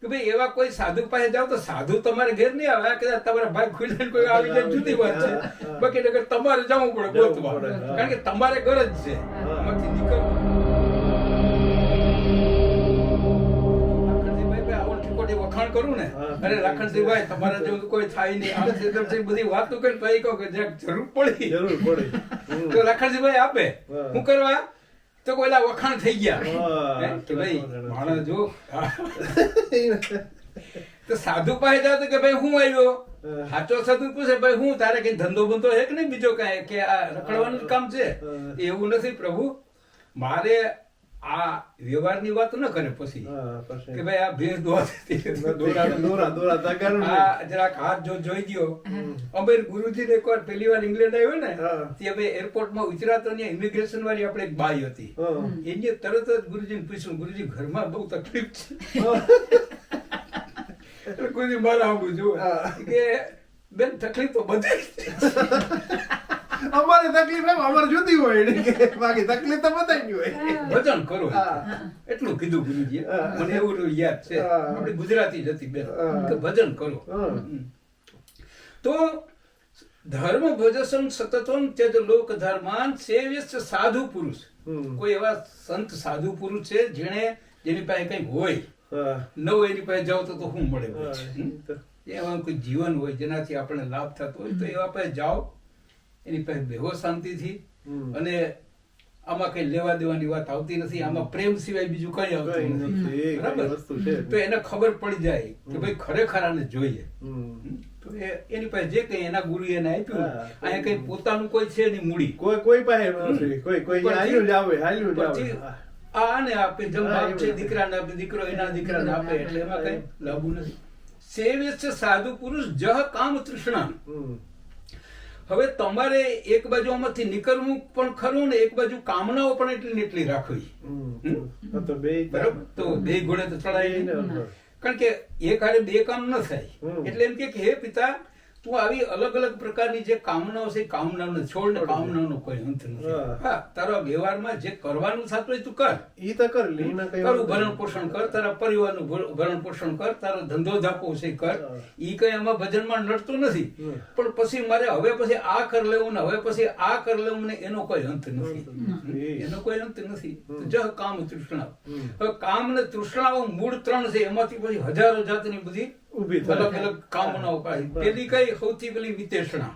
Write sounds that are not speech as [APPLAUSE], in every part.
કે ભાઈ એવા કોઈ સાધુ પાસે જાવ તો સાધુ તમારે ઘેર નહીં આવે. કદાચ તમારા ભાઈ ખુલીને કોઈ આવી જાય જુદી વાત છે. બાકી નગર તમારે જવું પડે ગોતવા. કારણ કે તમારે ગરજ છે. એમાંથી નીકળવું. વખાણ કરું ને. અરે લખણસિંહ ભાઈ તમારા જેવું કોઈ થાય નહીં. આમ છે બધી વાતો કરી પછી કહું કે જરૂર પડી. જરૂર પડી. તો તો ભાઈ આપે. હું કરવા? તો કોઈલા વખાણ થઈ ગયા? કે ભાઈ માણસ જો. તો સાધુ પાસે જાવ કે ભાઈ હું આવ્યો. સાચો સાધુ પૂછે ભાઈ હું? તારે કઈ ધંધો બંધો હે કે નહીં? બીજો કાંઈ? કે આ રખડવાનું કામ છે. એવું નથી પ્રભુ. મારે આ વ્યવહારની વાત ન કરે પછી કે ભાઈ આ ભેંસ દોરા દોરા. આ જરાક હાથ જો જોઈ ગયો અમીર ગુરુજી એકવાર પહેલી વાર ઇંગ્લેન્ડ આવ્યો ને. તે ભાઈ એરપોર્ટમાં ઉતરાતો તો ઇમિગ્રેશન વાળી આપણે એક બાઈ હતી. એને તરત જ ગુરુજીને પૂછ્યું ગુરુજી ઘરમાં બહુ તકલીફ છે. ગુરુજી મારા આવું જો કે બેન તકલીફ તો બધી. અમારી તકલીફ એમ અમારે જુદી હોય બાકી તકલીફ તો બધાની હોય. વચન કરો એટલું કીધું ગુરુજી મને એવું યાદ છે. આપણે ગુજરાતી જ હતી બેન. કે ભજન કરો. તો ધર્મ ભજસન સતતમ ત્યજ લોક ધર્માન સેવ્યસ્ચ સાધુ પુરુષ. કોઈ એવા સંત સાધુ પુરુષ છે જેણે જેની પાસે કંઈક હોય. નવ ન હોય એની પાસે જાઓ તો શું મળે. એવા કોઈ જીવન હોય જેનાથી આપણને લાભ થતો હોય તો એવા પાસે જાઓ. એની પાસે બેહો શાંતિથી અને આમાં કઈ લેવા દેવાની વાત આવતી નથી આમાં પ્રેમ સિવાય બીજું કઈ આવતું નથી. બરાબર? તો એને ખબર પડી જાય કે ભાઈ ખરેખર આને જોઈએ. તો એની પાસે જે કઈ એના ગુરુ એને આપ્યું અહીંયા કઈ પોતાનું કોઈ છે નહીં મૂડી. કોઈ કોઈ પાસે નથી. કોઈ કોઈ હાલ્યું જ આવે હાલ્યું જ આવે આને આપે જેમ બાપ છે દીકરાને આપે દીકરો એના દીકરાને આપે એટલે એમાં કઈ લાભું નથી. સેવે છે સાધુ પુરુષ જહ કામ તૃષ્ણા. હવે તમારે એક બાજુ આમાંથી નીકળવું પણ ખરું ને એક બાજુ કામનાઓ પણ એટલી એટલી રાખવી. બરાબર? તો બે ઘોડે તો ચડાય. કારણ કે એક હારે બે કામ ન થાય. એટલે એમ કે હે પિતા તું આવી અલગ અલગ પ્રકારની જે કામનાઓ છે કામનાઓને છોડ ને કામનાઓનો કોઈ અંત નથી. હા. તારા વ્યવહારમાં જે કરવાનું થતું હોય તું કર. ઈ તો કર લેના કઈ તારું ભરણ પોષણ કર તારા પરિવારનું ભરણ પોષણ કર તારો ધંધો ધાપો છે કર. ઈ કઈ આમાં ભજનમાં નડતું નથી. પણ પછી મારે હવે પછી આ કર લેવું ને હવે પછી આ કર લેવું ને એનો કોઈ અંત નથી. નથી. એનો કોઈ અંત નથી. જ કામ તૃષ્ણા હવે કામ ને તૃષ્ણાઓ મૂળ ત્રણ છે એમાંથી પછી હજારો જાતની બધી ઊભી થાય. અલગ અલગ કામના ઉપાય. પેલી કઈ સૌથી પેલી વિતેષણા.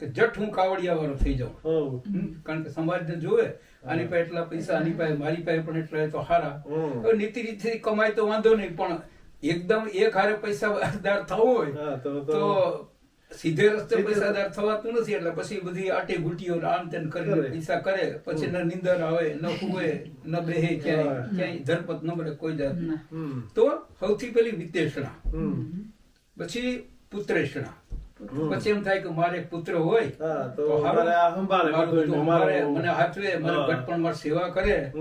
કે જઠ હું કાવડિયા વાળો થઈ જાઉં. કારણ કે સમાજને જોવે આની પાસે એટલા પૈસા આની પાસે મારી પાસે પણ એટલા તો હારા. નીતિ રીતથી કમાય તો વાંધો નહીં પણ એકદમ એક હારે પૈસાદાર થવું હોય તો સીધે રસ્તે પૈસાદાર થવાતું નથી એટલે પછી બધી આટી ગુટીઓ આમ તેમ કરીને કરે. પૈસા કરે. પછી ન નિંદર આવે ન કુવે ન બેહે ક્યાંય. ક્યાંય ધરપત ન મળે કોઈ જાત. તો સૌથી પેલી વિતેષણા પછી પુત્રેષણા. પછી એમ થાય કે મારે પુત્ર હોય તો મારે મને હાચવે મને. ઘટપણ સેવા કરે.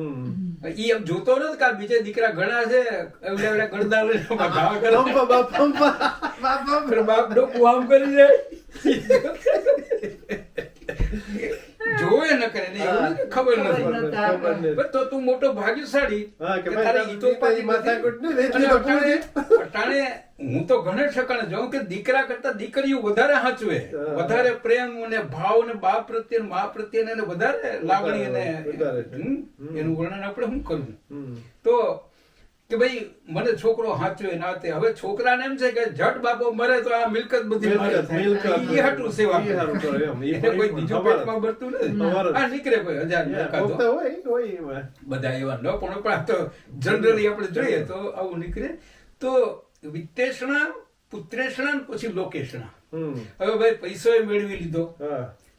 ઈ એમ જોતો નથી કે બીજા દીકરા ઘણા છે એવડે એવડે ગણદાર. બાપ, બાપ. બાપ ડોકું આમ કરી જાય [LAUGHS] જોવે ન કરે ને એવું ખબર નથી. તો તું મોટો ભાગ્યશાળી કે તારે ઈતો અટાણે- હું તો ઘણે ઠકાણે જોઉં કે દીકરા કરતા દીકરીઓ વધારે હાચવે. વધારે પ્રેમ અને ભાવ ને બાપ પ્રત્યે મા પ્રત્યે એને વધારે લાગણી અને. એનું વર્ણન આપણે શું કરવું? તો કે ભાઈ મને છોકરો હાચવે ના તે. હવે છોકરાને એમ છે કે જટ બાપો મરે તો આ મિલકત બધી મારે મિલકત. મિલકત. સેવા કોઈ બીજું પેટમાં ભરતું નથી. આ નીકળે કોઈ હજાર હોય, હોય બધા એવા ન પણ પણ તો જનરલી આપણે જોઈએ તો આવું નીકળે. તો વિત્તેષણા પુત્રેષણા પછી લોકેષણા હવે ભાઈ પૈસો મેળવી લીધો.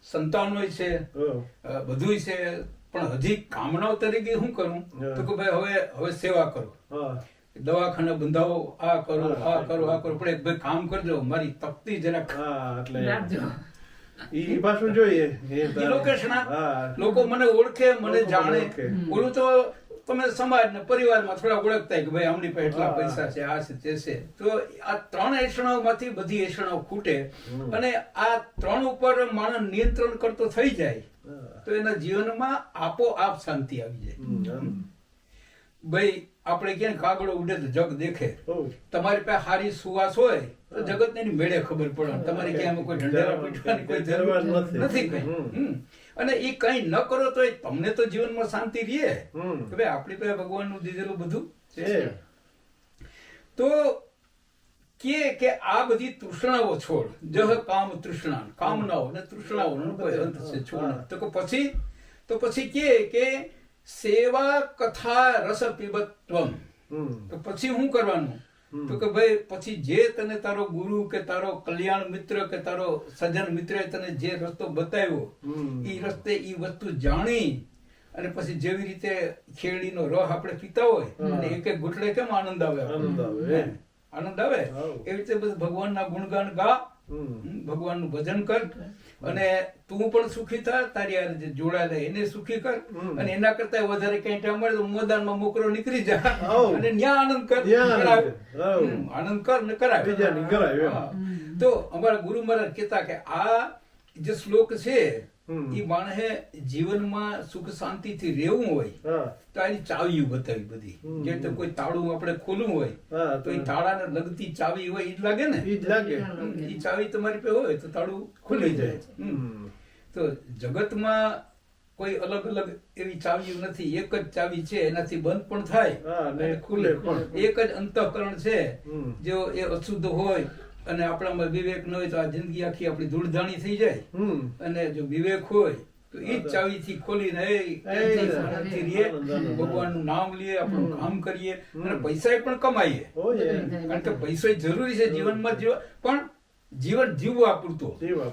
સંતાનો છે. બધું બધુંય છે. પણ હજી કામનાઓ તરીકે શું કરું? તો કે ભાઈ હવે હવે સેવા કરો. હા. દવાખાના બંધાવો આ કરો આ કરો આ કરો. પણ એક ભાઈ કામ કરજો મારી તકતી જરાક એટલે ઈ પાછું જોઈએ. લોકેશના હા. લોકો મને ઓળખે મને જાણે. ઓલું તો તમે સમાજ ને પરિવારમાં થોડા ઓળખતા કે ભાઈ આમની પાસે એટલા પૈસા છે આ છે તે છે. તો આ ત્રણ એષણાઓમાંથી બધી એસણાઓ ખૂટે અને આ ત્રણ ઉપર માણસ નિયંત્રણ કરતો થઈ જાય. તો એના જીવનમાં આપોઆપ શાંતિ આવી જાય. ભાઈ આપણે ક્યાંય કાગળો ઉડે તો જગ દેખે. તમારી પાસે સારી સુવાસ હોય તો જગત ને મેળે ખબર પડે. તમારે ક્યાં કોઈ ઢંઢેરા પીટવાની કોઈ જરૂર નથી. કઈ. અને એ કઈ ન કરો તો તમને તો જીવનમાં શાંતિ રહે. કે ભાઈ આપણી પાસે ભગવાનનું દીધેલું બધું. છે. તો કે કે આ બધી તૃષ્ણાઓ છોડ. જહ કામ તૃષ્ણા કામનાઓ ને તૃષ્ણાઓ કોઈ અંત છે. છોડ તો પછી તો પછી કે કે સેવા કથા રસ પીબત્વમ. તો પછી હું કરવાનું? તો કે ભાઈ પછી જે તને તારો ગુરુ કે તારો કલ્યાણ મિત્ર કે તારો સજન મિત્રએ તને જે રસ્તો બતાવ્યો. એ રસ્તે એ વસ્તુ જાણી અને પછી જેવી રીતે ખેડીનો રસ આપણે પીતા હોય અને એક એક ઘૂંટડે કેમ આનંદ આવે આનંદ આવે. આનંદ આવે? એવી રીતે ભગવાનના ગુણગાન ગા. ભગવાનનું ભજન કર. અને તું પણ સુખી થા તારી આ જે જોડાયેલા એને સુખી કર. અને એના કરતા વધારે કઈ ટાઈમ મળે તો મેદાનમાં મોકરો નીકળી જા. અને ન્યા આનંદ કર. આનંદ કર. ને કરાવે. તો અમારા ગુરુ મહારાજ કહેતા કે આ જે શ્લોક છે. એ માણસે જીવનમાં સુખ શાંતિથી રહેવું હોય તો એની ચાવીઓ બતાવી બધી. જે રીતે કોઈ તાળું આપણે ખોલવું હોય તો એ તાળાને લગતી ચાવી હોય ઈ જ લાગે ને? એ જ લાગે. હમ, ચાવી તમારી પાસે હોય તો તાળું ખુલી જાય. તો જગતમાં કોઈ અલગ અલગ એવી ચાવીઓ નથી. એક જ ચાવી છે એનાથી બંધ પણ થાય અને ખુલે પણ. એક જ અંતઃકરણ છે. જો એ અશુદ્ધ હોય અને આપણામાં વિવેક ન હોય તો આ જિંદગી આખી આપણી ધૂળધાણી થઈ જાય. અને જો વિવેક હોય તો એ જ ચાવીથી ખોલીને આનંદ. ભગવાનનું નામ લઈએ આપણું કામ કરીએ અને પૈસા પણ કમાઈએ. કારણ કે પૈસો જરૂરી છે જીવનમાં જીવવા પણ જીવન જીવવા પૂરતો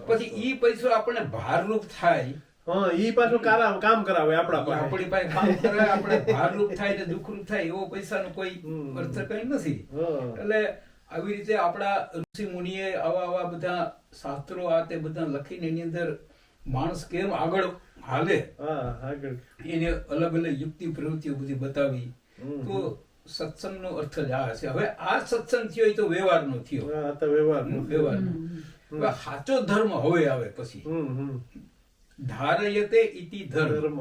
પછી ઈ પૈસો આપણને ભારરૂપ થાય. હા ઈ પાછું કામ કરાવે આપણા પાસે. આપણી પાસે કામ કરે આપણે ભારરૂપ થાય ને દુઃખરૂપ થાય એવો પૈસાનો કોઈ અર્થ કઈ નથી. એટલે આવી રીતે આપણા ઋષિ મુનિએ આવા આવા બધા શાસ્ત્રો આ તે બધા લખીને એની અંદર માણસ કેમ આગળ હાલે? એને અલગ અલગ યુક્તિ પ્રવૃત્તિઓ બધી બતાવી. તો સત્સંગનો અર્થ જ આ છે હવે આ સત્સંગ થયો એ તો વ્યવહારનો થયો. હા આ તો વ્યવહાર હમ, વ્યવહારનો. હવે સાચો ધર્મ હવે આવે પછી. ધારયતે ઇતિ ધર્મ.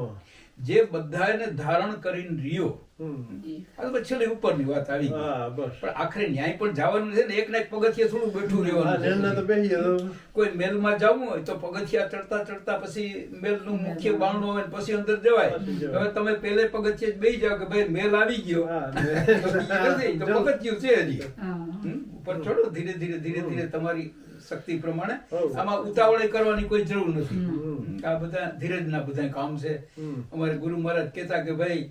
જે બધાને ધારણ કરીને રહ્યો. છેલ્લે ઉપરની વાત આવી ગઈ. હા બસ. પણ આખરે ન્યાય પણ જવાનું છે ને એક ના એક પગથિયે થોડું બેઠું રહેવાનું કોઈ મેલમાં જવું હોય તો પગથિયા ચડતા ચડતા પછી મેલનું મુખ્ય બારણું આવે પછી અંદર જવાય. હવે તમે પેલે પગથિયે જ બેસી જાઓ કે ભાઈ મેલ આવી ગયો. તો પગથિયું છે હજી. ઉપર ચડો ધીરે ધીરે ધીરે ધીરે તમારી શક્તિ પ્રમાણે આમાં ઉતાવળે કરવાની કોઈ જરૂર નથી. આ બધા ધીરજના બધા કામ છે. અમારે ગુરુ મહારાજ કહેતા કે ભાઈ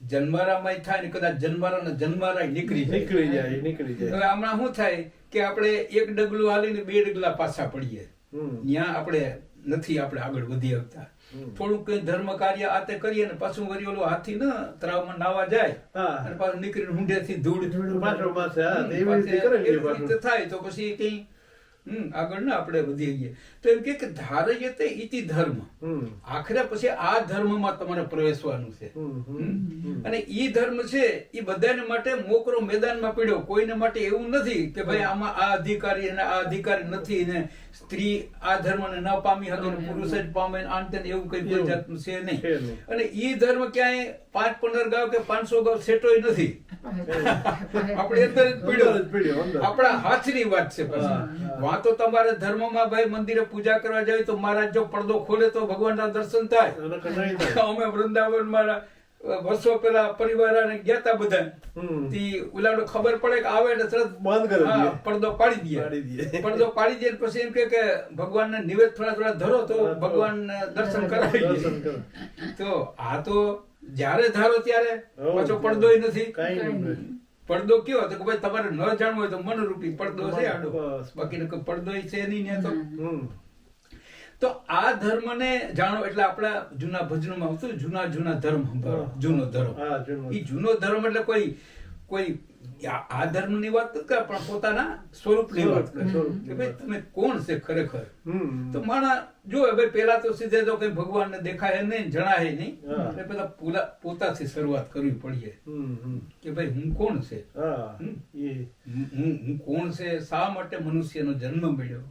જન્મારામાં થાય ને કદાચ જન્મારા જન્મારા નીકળી જાય. નીકળી જાય નીકળી હવે હમણાં શું થાય કે આપણે એક ડગલું હાલીને બે ડગલા પાછા પડીએ. ત્યાં આપણે નથી આપણે આગળ વધી શકતા. થોડુંક કઈ ધર્મ કાર્ય આતે તે કરીએ ને પાછું વળી ઓલો હાથી ને તળાવમાં નાવા જાય. હા. અને પાછું નીકળીને ઊંડેથી ધૂળ રીતે પાછે પાછું. થાય તો પછી કઈ હમ, આગળ ને આપણે વધી જઈએ તો એમ કે ધારયતે ઇતિ ધર્મ. આખરે પછી આ ધર્મમાં તમારે પ્રવેશવાનું છે? અને ઈ ધર્મ છે એ બધાને માટે મોકરો મેદાનમાં પડ્યો. કોઈને માટે એવું નથી કે ભાઈ આમાં આ અધિકારી અને આ અધિકારી નથી ને સ્ત્રી આ ધર્મને ન પામી હતો ને પુરુષ જ પામે આમ એવું કઈ કોઈ જાતનું છે નહીં. અને ઈ ધર્મ ક્યાંય પાંચ પંદર ગાવ કે પાંચસો ગાવ સેટોય નથી. આપણે અંદર જ પીડ્યો. આપણા હાથની વાત છે હા, હા. તો તમારે ધર્મમાં ભાઈ મંદિરે પૂજા કરવા જાય તો મહારાજ જો પડદો ખોલે તો ભગવાનના દર્શન થાય. [LAUGHS] અમે વૃંદાવન મારા વર્ષો પેલા પરિવાર ગયા તા બધા. તી ઓલાને ખબર પડે કે આવે એટલે તરત બંધ કરી પડદો પાડી દે [LAUGHS] પડદો પાડી દે પછી એમ કે ભગવાન ને નિવેદ થોડા થોડા ધરો તો ભગવાન દર્શન કરાવી તો આ તો જ્યારે ધારો ત્યારે. પાછો પડદોય નથી કાંઈ નહીં. પડદો કયો તો કે ભાઈ તમારે ન જાણવું હોય તો મનરૂપી પડદો છે આડો. બાકી પડદો છે નહીં ને તો. તો આ ધર્મને જાણો એટલે આપણા જૂના ભજનોમાં આવતું જૂના જૂના ધર્મ. જૂનો ધર્મ. એ જૂનો. જૂનો ધર્મ એટલે કોઈ કોઈ આ ધર્મની વાત નથી કરે પણ પોતાના સ્વરૂપની વાત કરે. કે ભાઈ તમે કોણ છે ખરેખર? તો માણા જો હવે પેલા તો સીધે તો કઈ ભગવાનને દેખાય નહીં જણાય નહીં એટલે પેલા પોલા- પોતાથી શરૂઆત કરવી પડીએ. કે ભાઈ હું કોણ છે? હા કોણ છે? શા માટે મનુષ્યનો જન્મ મળ્યો?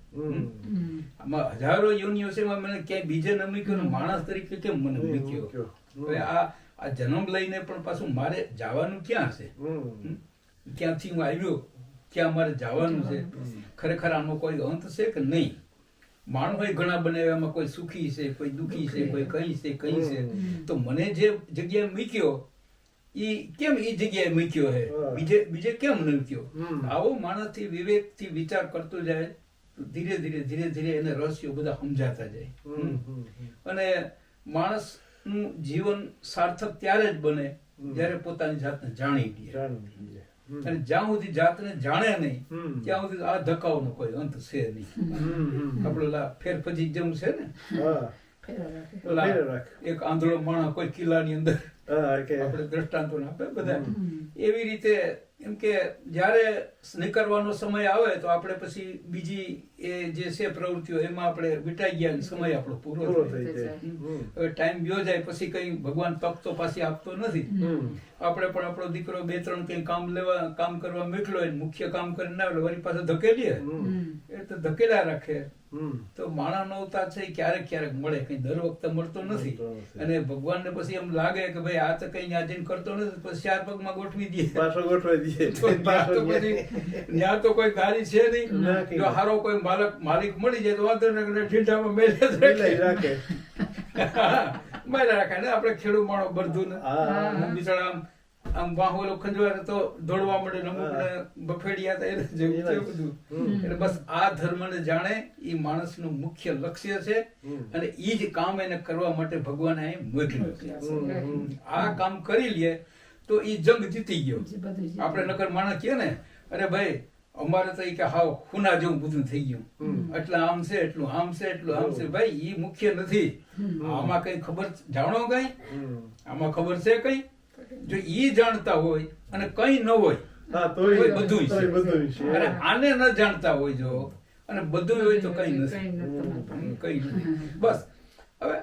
આમાં હજારો છે મને ક્યાંય બીજે નમી મૂક્યો માણસ તરીકે કેમ મને મૂક્યો? આ આ જન્મ લઈને પણ પાછું મારે જવાનું ક્યાં છે? ક્યાંથી હું આવ્યો? ક્યાં મારે જવાનું છે? ખરેખર આનો કોઈ અંત છે કે નહીં? માણસો ઘણા બનાવ્યા એમાં કોઈ સુખી છે કોઈ દુખી છે કોઈ કઈ છે કઈ છે. તો મને જે જગ્યાએ મૂક્યો ઈ કેમ એ જગ્યાએ મૂક્યો હે? બીજે બીજે કેમ ન મૂક્યો. આવો માણસથી વિવેકથી વિચાર કરતો જાય ધીરે ધીરે ધીરે ધીરે એને રહસ્યો બધા સમજાતા જાય. અને હમ. માણસનું જીવન સાર્થક ત્યારે જ બને. જ્યારે પોતાની જાતને જાણી લે. અને જ્યાં સુધી જાતને જાણે નહીં ત્યાં સુધી આ ધક્કાઓનો કોઈ અંત છે નહીં. આપણે ફેરફજી જેમ છે ને. એક આંધળો માણસ કોઈ કિલ્લાની અંદર આપણે દ્રષ્ટાંતો આપે બધા. એવી રીતે એમ કે જ્યારે નીકળવાનો સમય આવે તો આપણે પછી બીજી એ જે છે પ્રવૃત્તિઓ એમાં આપણે વિટાઈ ગયા સમય આપણો પૂરો થઈ જાય. હવે ટાઈમ ગયો જાય પછી કઈ ભગવાન તક તો પાછી આપતો નથી. આપણે પણ આપણો દીકરો બે ત્રણ કઈ કામ લેવા કામ કરવા મોકલો હોય મુખ્ય કામ કરીને ના આવે વળી પાસે ધકેલીએ. એ તો ધકેલા રાખે. તો માણસ નવતા છે ક્યારેક ક્યારેક મળે. કઈ દર વખતે મળતો નથી. અને ભગવાન ભગવાનને પછી એમ લાગે કે ભાઈ આ તો કઈ ન્યાજીન કરતો નથી પછી ચાર પગમાં ગોઠવી દે. પાછો ગોઠવી દઈએ. તો ન્યા તો પછી ન્યા તો કોઈ ગાડી છે નહીં. જો હારો કોઈ માલક માલિક મળી જાય તો વાંધો નહીં ઠીંઠામાં મેલે રાખે. મેલે રાખે. ને આપણે ખેડૂત માણો બરધું ને હા. અમુક બિચારા આમ આમ બાહુલો ખંજવારે તો દોડવા મળે ને અમુકને બફેડિયા તો એને જેવું બધું. એટલે બસ આ ધર્મને જાણે એ માણસનું મુખ્ય લક્ષ્ય છે અને એ જ કામ એને કરવા માટે ભગવાન અહીં મોકલ્યો. આ કામ કરી લે તો એ જંગ જીતી ગયો. આપણે નકર માણસ કહે ને અરે ભાઈ અમારે તો કે હાવ ખૂના જેવું બધું થઈ ગયું. એટલે આમ છે એટલું આમ છે એટલું આમ છે. ભાઈ ઈ મુખ્ય નથી. આમાં કઈ ખબર જાણો કઈ? આમાં ખબર છે કઈ? જો ઈ જાણતા હોય અને કઈ ન હોય છે. અને આને ન જાણતા હોય જો અને બધું હોય તો કઈ નથી. કઈ બસ. હવે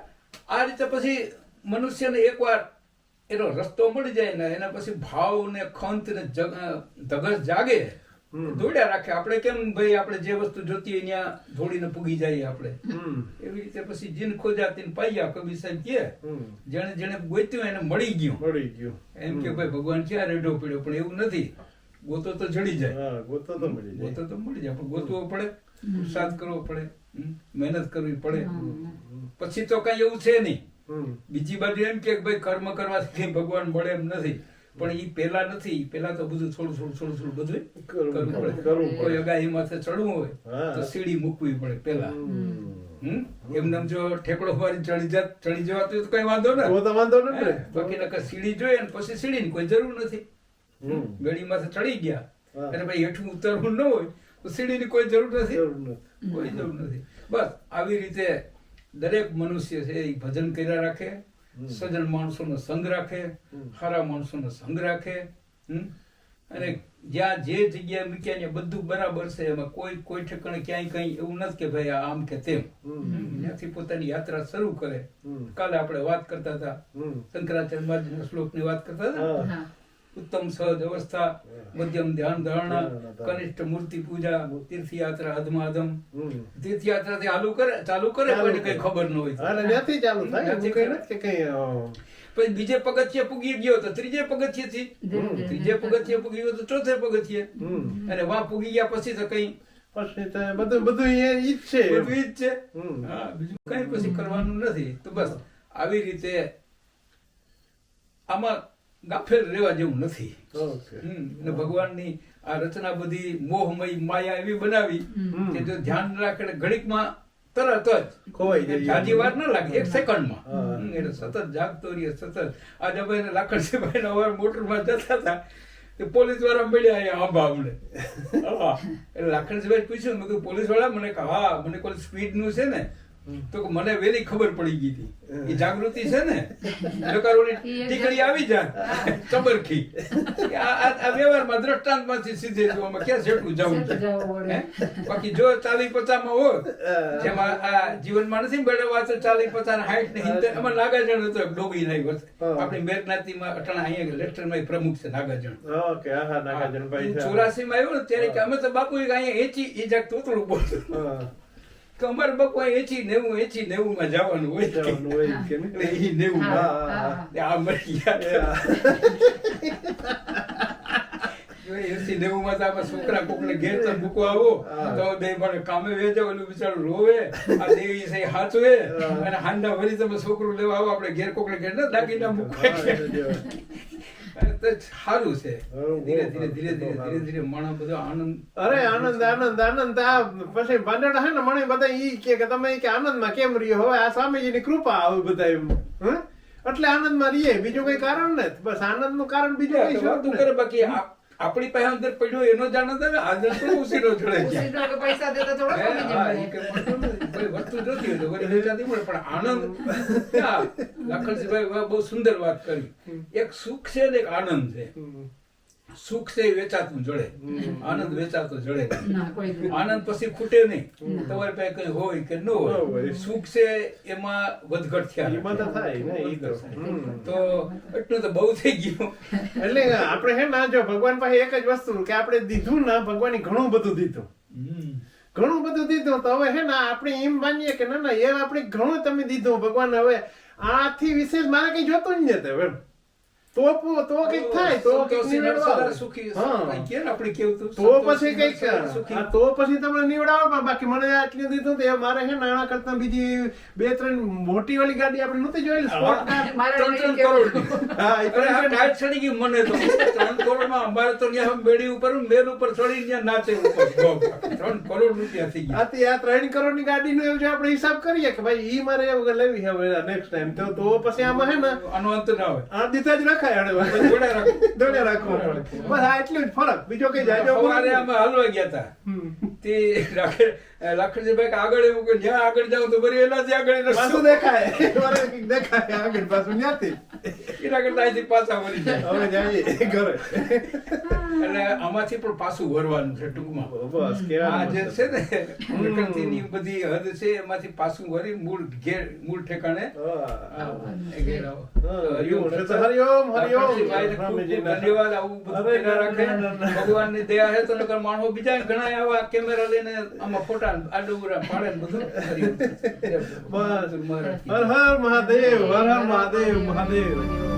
આ રીતે પછી મનુષ્યને એકવાર એનો રસ્તો મળી જાય ને એના પછી ભાવ ને ખંત ને જગ- ધગસ જાગે. દોડ્યા રાખે. આપણે કેમ ભાઈ આપણે જે વસ્તુ જોતી હોય ત્યાં દોડીને પૂગી જઈએ આપણે. એવી રીતે પછી જીન ખોજાતીને પાયા કવિ સાહેબ કે જેને જેને ગોત્યું એને મળી ગયું. મળી ગયું. એમ કે ભાઈ ભગવાન ક્યાં રેડો પડ્યો? પણ એવું નથી. ગોતો તો જડી જાય. ગોતો તો મળી જાય. ગોતો તો મળી જાય પણ ગોતવો પડે પુરુષાર્થ કરવો પડે હમ, મહેનત કરવી પડે. પછી તો કઈ એવું છે નહીં. બીજી બાજુ એમ કે ભાઈ કર્મ કરવાથી ભગવાન મળે એમ નથી. પણ એ પેલા નથી પેલા તો બધું થોડું થોડું થોડું થોડું બધું કરવું પડે. કોઈ અગાહી માથે ચડવું હોય તો સીડી મૂકવી પડે પેલા એમને જો ઠેકડો મારી ચડી જાત ચડી જવાતું તો કઈ વાંધો ને. તો વાંધો ને. બાકી નકર સીડી જોઈએ ને પછી સીડી કોઈ જરૂર નથી. ગળી માથે ચડી ગયા. અને ભાઈ હેઠું ઉતરવું ન હોય તો સીડીની કોઈ જરૂર નથી. કોઈ જરૂર નથી. બસ આવી રીતે દરેક મનુષ્ય છે એ ભજન કર્યા રાખે. સજ્જન માણસોનો સંગ રાખે. સારા માણસોનો સંગ રાખે અને જ્યાં જે જગ્યાએ મૂક્યા ને બધું બરાબર છે. એમાં કોઈ કોઈ ઠેકાણે ક્યાંય કઈ એવું નથી કે ભાઈ આમ કે તેમ. ત્યાંથી પોતાની યાત્રા શરૂ કરે. કાલે આપણે વાત કરતા હતા. શંકરાચાર્ય મહારાજના શ્લોકની વાત કરતા હતા. ઉત્તમ સહજ અવસ્થા મધ્યમ ધ્યાન ધારણા કનિષ્ઠ મૂર્તિ પૂજા તીર્થયાત્રા અધમાધમ તીર્થયાત્રા ચાલુ કરે ચાલુ કરે પણ કઈ ખબર ન હોય. હા, ને ચાલુ થાય. નથી કે કઈ, પછી બીજે પગથિયે પૂગી ગયો તો ત્રીજે પગથિયે થી. ત્રીજે પગથિયે પૂગી ગયો તો ચોથે પગથિયે. અને વા પૂગી ગયા પછી તો કઈ પછી તો બધું બધું એ ઈ જ છે. બધું ઈ જ છે. હા બીજું કઈ પછી કરવાનું નથી. તો બસ આવી રીતે આમાં ગાફેલ રહેવા જેવું નથી. અને ભગવાનની આ રચના બધી મોહમય માયા એવી બનાવી કે જો ધ્યાન રાખે ઘડીકમાં તરત જ ખોવાઈ જાય. જાજી વાર ન લાગે એક સેકન્ડમાં. એટલે સતત જાગતો રહીએ સતત. આજે ભાઈ ને લાખણસિંહભાઈ અવાર મોટરમાં જતા હતા પોલીસવાળા મળ્યા આ [LAUGHS] હા. એટલે લાખણસિંહભાઈ પૂછ્યું મેં કીધું પોલીસવાળા મને કહે હા મને કોઈ સ્પીડનું છે ને? તો મને વેલી ખબર પડી ગઈ હતી. એ જાગૃતિ છે ને લોકારોની ટીકડી આવી જાય ચબરખી. આ વ્યવહારમાં દ્રષ્ટાંતમાંથી સીધે જો આમાં ક્યાં જેટલું જવું બાકી જો ચાલી પચામાં હોય જેમાં આ જીવનમાં નથી મેળવવા તો ચાલી પચાસ હાઈટ ને હિંદર અમારે નાગાજણ હતો એક ડોબી નહીં બસ આપણી આપણી મેઘનાથીમાં અટણા અહીંયા લેફ્ટનમાં પ્રમુખ છે નાગાજણ. ચોરાસી માં આવ્યો ને ત્યારે અમે તો બાપુ અહીંયા એચી એ જાગ તોતડું બોલતો. હા. કે બકવા એચી નેવું એચી નેવું માં જવાનું હોય જવાનું હોય કે? એટલે ઈ નેવું આ મરી ગયા એસી નેવું માં તો છોકરા કોકને ઘેર તો મૂકવા આવો. તો બે પણ કામે વેચો ઓલું બિચારું રોવે. આ દેવી સહી હાચવે. અને હાંડા વળી તમે છોકરું લેવા આવો આપણે ઘેર કોકને ઘેર ના દાગીના મૂકવા. સારું છે. ધીરે ધીરે ધીરે ધીરે ધીરે ધીરે માણસ બધો આનંદ અરે આનંદ આનંદ આનંદ આ પછી ભાંડેડા હે ને મને બધા ઈ કે કે તમે કે આનંદમાં કેમ રહ્યો? હવે આ સ્વામીજીની કૃપા આવે બધા એમ. હે? એટલે આનંદમાં રહીએ બીજું કઈ કારણ નથી. બસ આનંદનું કારણ બીજું કઈ. કરે બાકી આપ- આપણી પાસે અંદર પડ્યો એનો જ આનંદ આવે આદર તો ઉસીનો ચડે પૈસા દેતા થોડો મળતું નથી. કોઈ વસ્તુ જોતી હોય તો વળી વેચાતી મળે પણ આનંદ ક્યાં? બહુ સુંદર વાત કરી એક સુખ છે ને એક આનંદ છે સુખ છે વેચાતું જડે આનંદ વેચાતો જડે ના કોઈ દી. આનંદ પછી ખૂટે નહીં તમારી પાસે કઈ હોય કે ન હોય. સુખ છે એમાં વધઘટ થયા એમાં તો થાય ને, તો. વધઘટ થાય. હમ. તો એટલું તો બહુ થઈ ગયું એટલે આપણે હે ના જો ભગવાન પાસે એક જ વસ્તુ કે આપણે દીધું ને ભગવાને ઘણું બધું દીધું. ઘણું બધું દીધું તો હવે હે ને આપણે એમ માનીએ કે ના ના એ આપણે ઘણું તમે દીધું ભગવાન, હવે આથી વિશેષ મારે કઈ જોતું જ નથી, હવે. તો પો- તો કંઈક થાય તો કંઈક સંતોષી નિવેડો સુખી ને આપણે કેવું તો તો પછી કંઈક તો પછી તમને નીવડાવો પણ બાકી મને આટલું દીધું તો મારે હે નાણા કરતા બીજી બે ત્રણ મોટી વાળી ગાડી આપણે નહોતી જોયેલી સ્પોર્ટ કાર. મારે ત્રણ ત્રણ કેવું? હા એટલે આ ટાઈટ ચડી ગઈ મને તો. ત્રણ કરોડમાં અમારે તો ત્યાં બેડી ઉપર મેલ ઉપર ચડી ત્યાં નાચે ઉપર. ત્રણ કરોડ રૂપિયા થઈ ગયા. આથી આ ત્રણ કરોડની ગાડીનો એવું જો આપણે હિસાબ કરીએ કે ભાઈ ઈ મારે એવું લેવી હવે નેક્સ્ટ ટાઈમ તો તો પછી આમાં હે ને આનો અંત ના હોય. આ દીધા જ રખાય હવે જોડે રાખો. દોડે રાખવો પડે. બસ આ એટલું જ ફરક. બીજો કઈ જાજો સવારે અમે હલવા ગયા હતા તે રાખે લાખણજીભાઈ આગળ એવું કે જ્યાં આગળ જાવ તો બરી એનાથી આગળ રસ્તો. પાછું દેખાય. દેખાય આગળ પાછું ન્યાથી. એના કરતા અહીંથી પાછા વળી જાય. હવે જઈએ ઘરે. એટલે આમાંથી પણ પાછું વરવાનું છે ટૂંકમાં. બસ આ જે છે ને પ્રકૃતિની બધી હદ છે એમાંથી પાછું વરી મૂળ ઘેર મૂળ ઠેકાણે. ધન્યવાદ આવું બધું રાખે. ભગવાનની દયા હે તો નકર માણસો બીજા ઘણા આવા કેમેરા લઈને આમાં ફોટા [LAUGHS] હર હર મહાદેવ હર હર મહાદેવ મહાદેવ.